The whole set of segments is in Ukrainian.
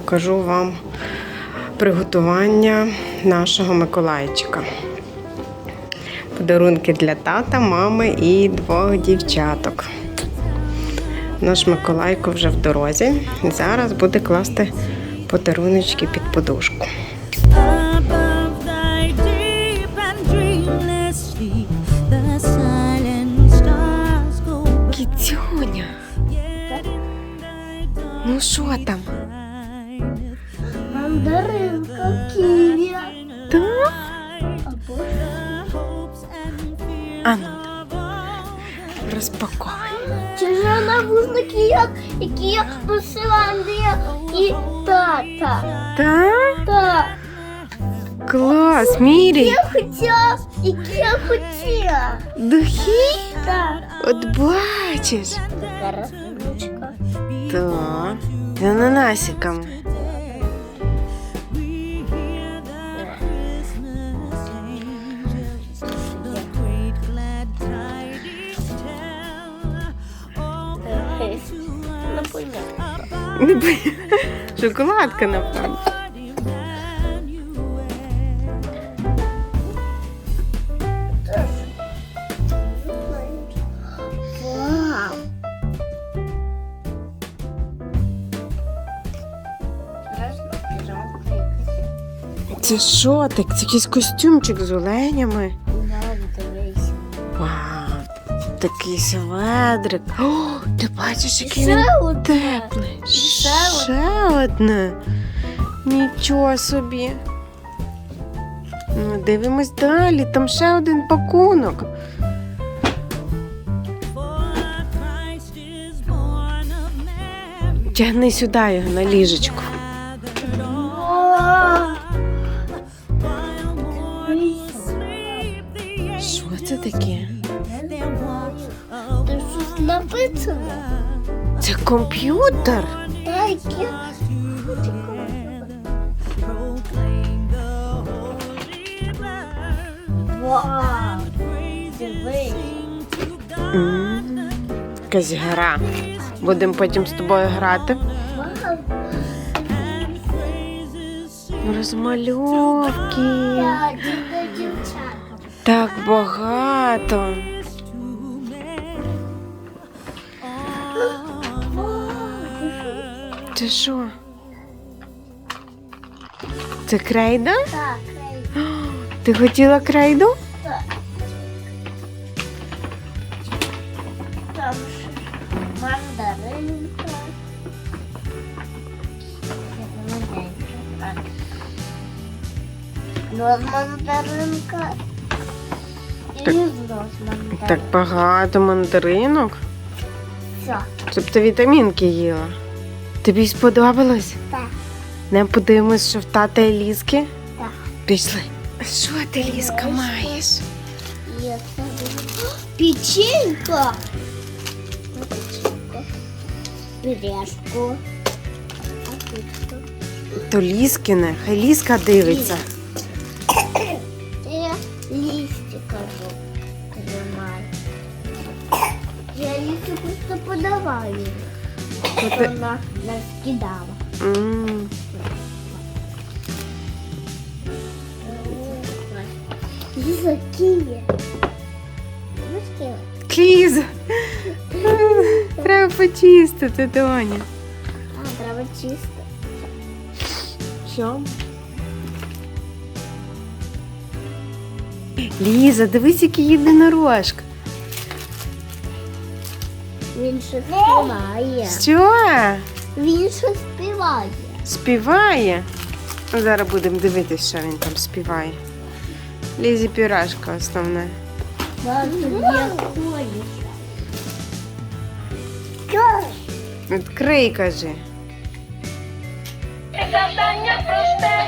покажу вам приготування нашого Миколайчика. Подарунки для тата, мами і двох дівчаток. Наш Миколайко вже в дорозі. Зараз буде класти подаруночки під подушку. Above thy deep and Мандаринка, ківі. Так? Або the hopes and fears А ну, of all розпаковуй. чи ж навушники, як, які я носила Андрія і тата. Так? Так. Клас, мірій. Я хотіла, які я хотіла. Духи? Так. От бачиш. Така розумничка. Так. З ананасиками. Не бо- Шоколадка, напевно. Це що так? Це якийсь костюмчик з оленями. Вау, такий сведрик. О, ти бачиш, який він Ще одне. теплий. ще Ще одне. Нічого собі. Ну, дивимось далі. Там ще один пакунок. Тягни сюди його на ліжечку. Написано. Це комп'ютер. Так, я. Вау. Якась гра. Будемо потім з тобою грати. Вау. Розмальовки. Так багато. Це що? Це крейда? Так, ей, Ти хотіла крейду? так. Там ще мандаринка. Мандаринка. І Так- роз мандаринка. Так багато мандаринок. Все. Щоб ти вітамінки їла. Тобі сподобалось? Так, Не подивимось, що в тата і ліски? так. Пішли. Що ти, ліска, маєш? Печенька. А тут? То ліскине, хай ліска дивиться. Я листья кажу. Тримай. Я листья просто подаваю. То ти- Вона нас кидала. М, Лиза киви. Знаешь, Треба почистити, Доня. А, треба чисто. Що? Ліза, дивись, який єдинорожка. Він ще співає. Що? Він ще співає. Співає? Ну, Зараз будемо дивитися, що він там співає. Лізі пюрашка основна. Відкрий, кажи. Завдання просте,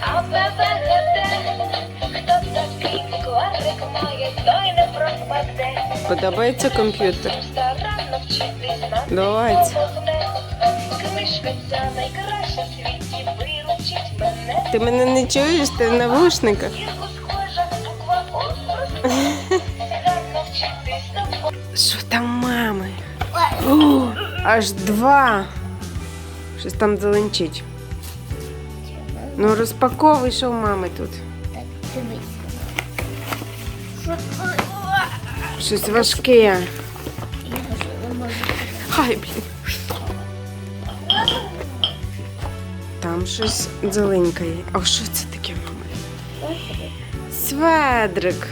а ВВГТ. Хто такий Миколаївик має, той не пропаде. Подобається компьютер. Давайте. Ты меня не чуешь, ты в навушниках. Що там мамы? О, аж два. Что там зеленчить. Ну распаковывай, что у мамы тут. Так. Що? Щось важке. Я вже не можу. Ай, блін. Там щось зеленькає. А що це таке, мама? Сведрик.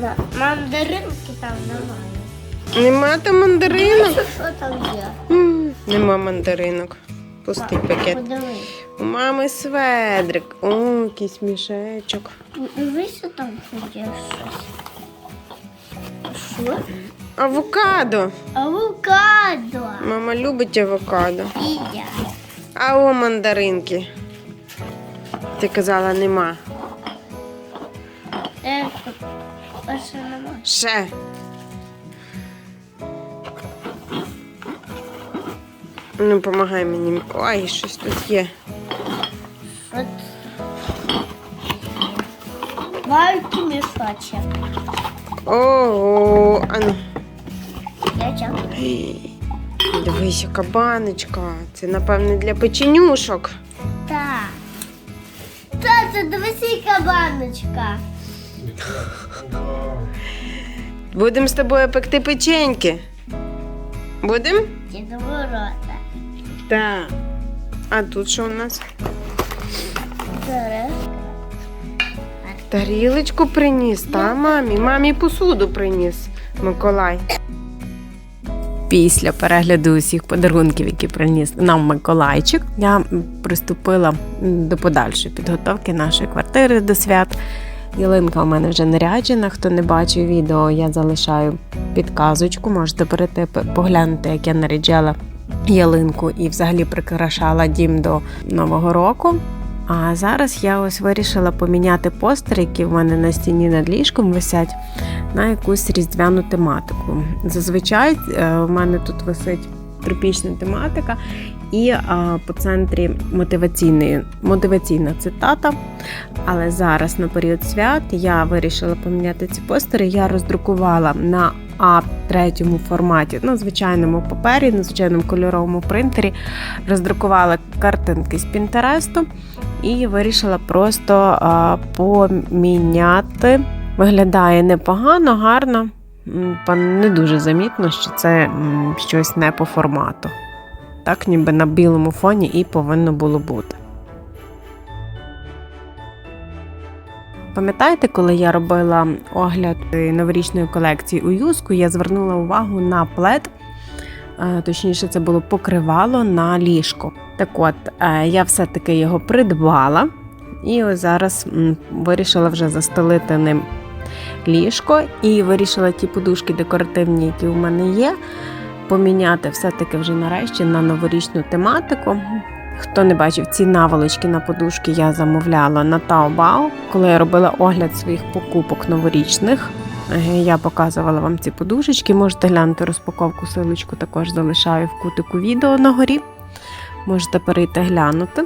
Да, Мандаринки там немає. Нема там мандаринок? Що там є? Нема мандаринок. Пустий пакет. У мами сведрик. О, якийсь мішечок. Дивись, що там є щось. Що? Авокадо. Авокадо. Мама любить авокадо. І я. А о мандаринки. Ти казала, нема. Е, нема? Ще. Ну, помагай мені. Ой, щось тут є. От. Маленький мішочок. Ого, а ну. Я чекаю. Гей, Дивись, яка баночка. Це, напевне, для печенюшок. Так. Тата, дивись, яка баночка. Будемо з тобою пекти печеньки. Будемо? Діду ворота. Так. А тут що у нас? Зараз. Тарілочку приніс, та мамі. Мамі посуду приніс Миколай. Після перегляду усіх подарунків, які приніс нам Миколайчик, я приступила до подальшої підготовки нашої квартири до свят. Ялинка у мене вже наряджена. Хто не бачив відео, я залишаю підказочку. Можете перейти поглянути, як я наряджала ялинку і взагалі прикрашала дім до Нового року. А зараз я ось вирішила поміняти постери, які в мене на стіні над ліжком висять, на якусь різдвяну тематику. Зазвичай е, в мене тут висить тропічна тематика, і е, по центрі мотиваційної, мотиваційна цитата. Але зараз на період свят я вирішила поміняти ці постери. Я роздрукувала на А3 форматі, на звичайному папері, на звичайному кольоровому принтері. Роздрукувала картинки з Пінтересту і вирішила просто а, поміняти. Виглядає непогано, гарно. Не дуже замітно, що це щось не по формату. Так, ніби на білому фоні і повинно було бути. Пам'ятаєте, коли я робила огляд новорічної колекції у Юску, я звернула увагу на плед, е, точніше, це було покривало на ліжко. Так от, е, я все-таки його придбала і ось зараз вирішила вже застелити ним ліжко і вирішила ті подушки декоративні, які у мене є, поміняти все-таки вже нарешті на новорічну тематику. Хто не бачив, ці наволочки на подушки я замовляла на Taobao, коли я робила огляд своїх покупок новорічних. Е, Я показувала вам ці подушечки. Можете глянути розпаковку, силочку також залишаю в кутику відео на горі. Можете перейти глянути.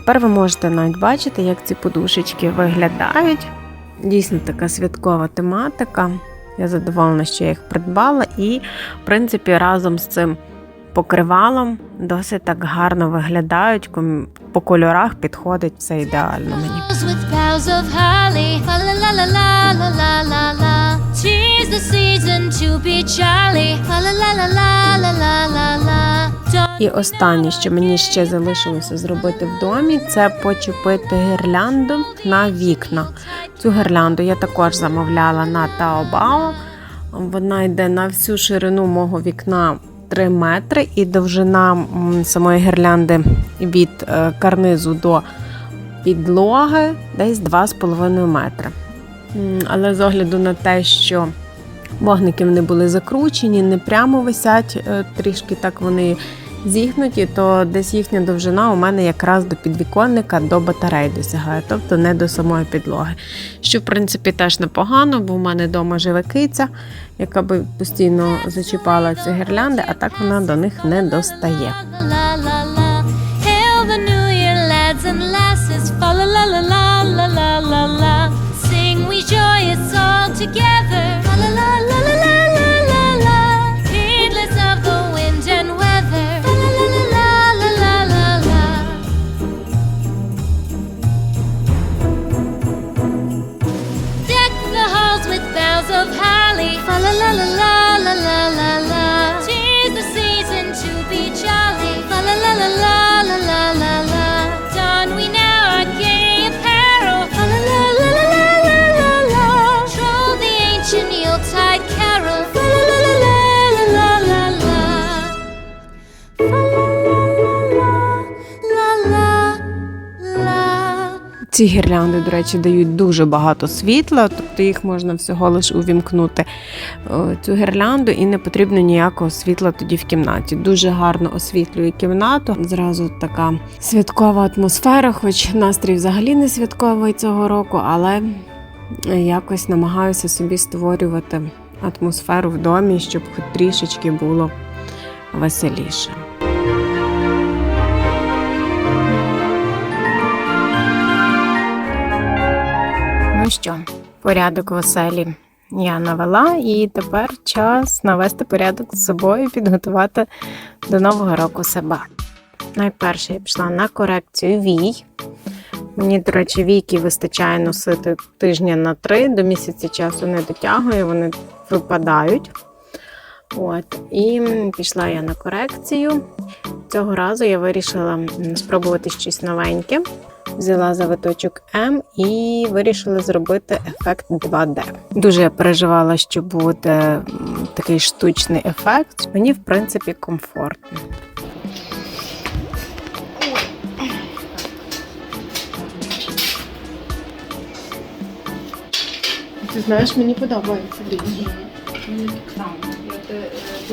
Тепер ви можете навіть бачити, як ці подушечки виглядають. Дійсно така святкова тематика. Я задоволена, що я їх придбала, і, в принципі, разом з цим покривалом досить так гарно виглядають. По кольорах підходить все ідеально мені is the season to be jolly. La la la la la la la la. І останнє, що мені ще залишилося зробити в домі, це почепити гірлянду на вікна. Цю гірлянду я також замовляла на Таобао. Вона йде на всю ширину мого вікна 3 метри, і довжина самої гірлянди від е, карнизу до підлоги десь 2,5 метри. Але з огляду на те, що Вогники вони були закручені, не прямо висять, е, трішки так вони зігнуті, то десь їхня довжина у мене якраз до підвіконника, до батарей досягає, тобто не до самої підлоги. Що, в принципі, теж непогано, бо в мене вдома живе киця, яка би постійно зачіпала ці гірлянди, а так вона до них не достає. la la la la Ці гірлянди, до речі, дають дуже багато світла, тобто їх можна всього лиш увімкнути е, цю гірлянду, і не потрібно ніякого світла тоді в кімнаті. Дуже гарно освітлює кімнату. Зразу така святкова атмосфера, хоч настрій взагалі не святковий цього року, але якось намагаюся собі створювати атмосферу в домі, щоб хоч трішечки було веселіше. Ну що, порядок в оселі я навела, і тепер час навести порядок з собою, підготувати до нового року себе. Найперше я пішла на корекцію вій. Мені, до речі, війки вистачає носити тижня на три, до місяця часу не дотягує, вони випадають. От, і пішла я на корекцію. Цього разу я вирішила спробувати щось новеньке. Взяла завиточок М і вирішила зробити ефект 2D. Дуже я переживала, що буде такий штучний ефект. Мені, в принципі, комфортно. Ти знаєш, мені подобається річ.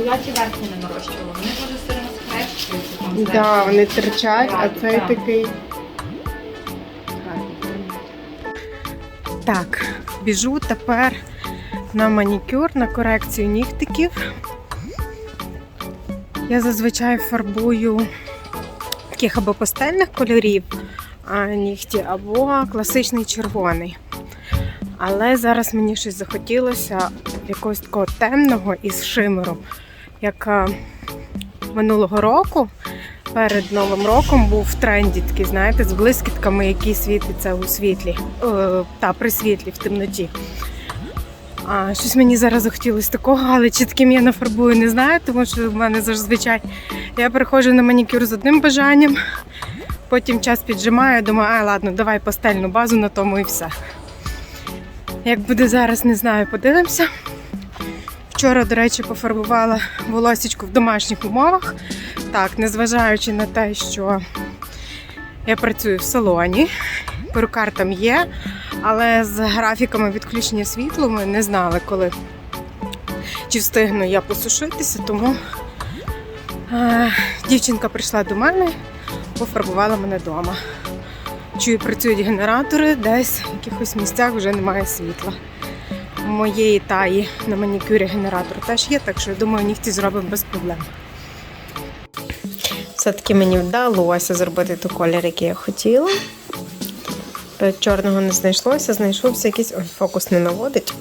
Я ті верхні не нарощувала. Вони дуже сильно скрещуються там зверху. Да, вони терчать, а Так, цей так. такий. Так, біжу тепер на манікюр, на корекцію нігтиків. Я зазвичай фарбую таких або пастельних кольорів а, нігті, або класичний червоний. Але зараз мені щось захотілося якогось такого темного із шимером, як минулого року перед Новим роком був в тренді такий, знаєте, з блискітками, які світяться у світлі, е, та при світлі в темноті. А щось мені зараз захотілося такого, але чи таким я нафарбую, не знаю, тому що в мене зазвичай я приходжу на манікюр з одним бажанням, потім час піджимаю, думаю, а ладно, давай пастельну базу на тому і все. Як буде зараз, не знаю, подивимося. Вчора, до речі, пофарбувала волосічку в домашніх умовах. Так, незважаючи на те, що я працюю в салоні, перукар там є, але з графіками відключення світла ми не знали, коли чи встигну я посушитися, тому е, дівчинка прийшла до мене, пофарбувала мене вдома. Чую, працюють генератори, десь в якихось місцях вже немає світла. Моєї таї на манікюрі генератор теж є, так що я думаю, нігті зробимо без проблем. Все-таки мені вдалося зробити той колір, який я хотіла. Е, Чорного не знайшлося, знайшовся якийсь. Ой, фокус не наводить.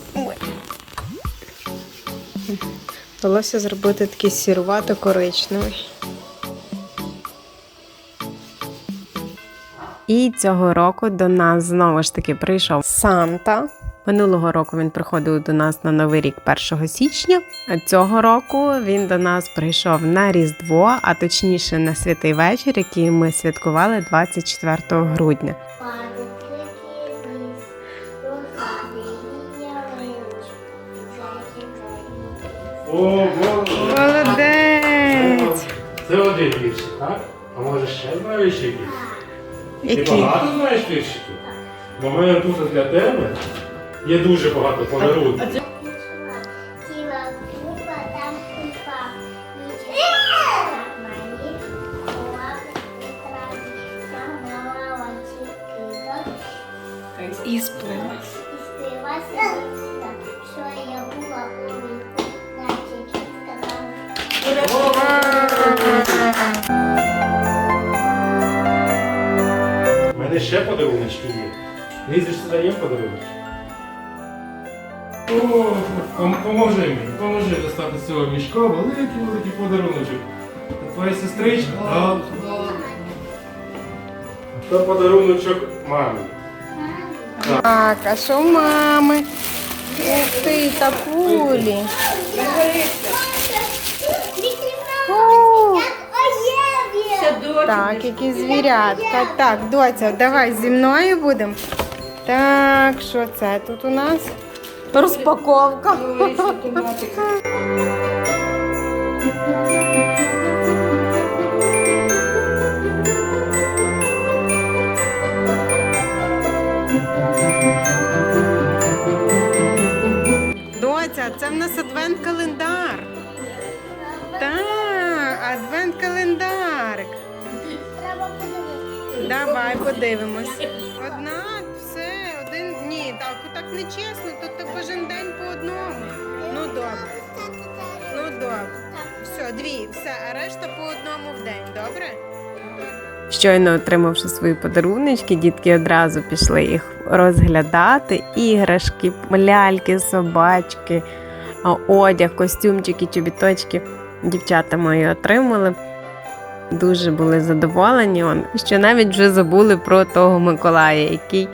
Вдалося зробити такий сірувато-коричневий. І цього року до нас знову ж таки прийшов Санта. Минулого року він приходив до нас на Новий рік 1 січня. А цього року він до нас прийшов на Різдво, а точніше на святий вечір, який ми святкували 24 грудня. О! Молодець! Це один віршик, так? А може ще два віршики? Ти багато знаєш віршиків? Бо в мене тут для тебе Є дуже багато подарунків. Ціла купа там купа. І сплилась. І сплилася, що я була у наче сказала. У мене ще подарунки є. Лізеш сюди є подарунок? Поможи мені, поможи достати з цього мішка великий великий подаруночок. Твоя сестричка? А, Це подаруночок мамі. Так, а що мами? Ух ти, та кулі. О, Так, які звірятка. Так, доця, давай зі мною будемо. Так, що це тут у нас? Розпаковка. Доця, це в нас адвент-календар. Так, адвент-календарик. Треба подивитися. Давай подивимось. Одна, все, один. Ні, так, так не чесно, тут так кожен день по одному. Ну добре. Ну добре. Все, дві, все, а решта по одному в день, добре? Щойно отримавши свої подаруночки, дітки одразу пішли їх розглядати. Іграшки, ляльки, собачки, одяг, костюмчики, чобіточки. Дівчата мої отримали. Дуже були задоволені, що навіть вже забули про того Миколая, який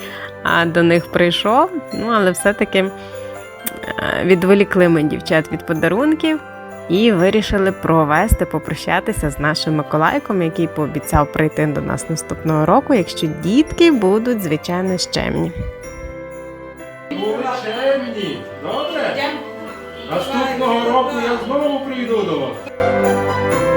до них прийшов. Ну, але все-таки е, відволікли ми дівчат від подарунків і вирішили провести, попрощатися з нашим Миколайком, який пообіцяв прийти до нас наступного року, якщо дітки будуть, звичайно, щемні. Чемні, добре? Наступного року я знову прийду до вас.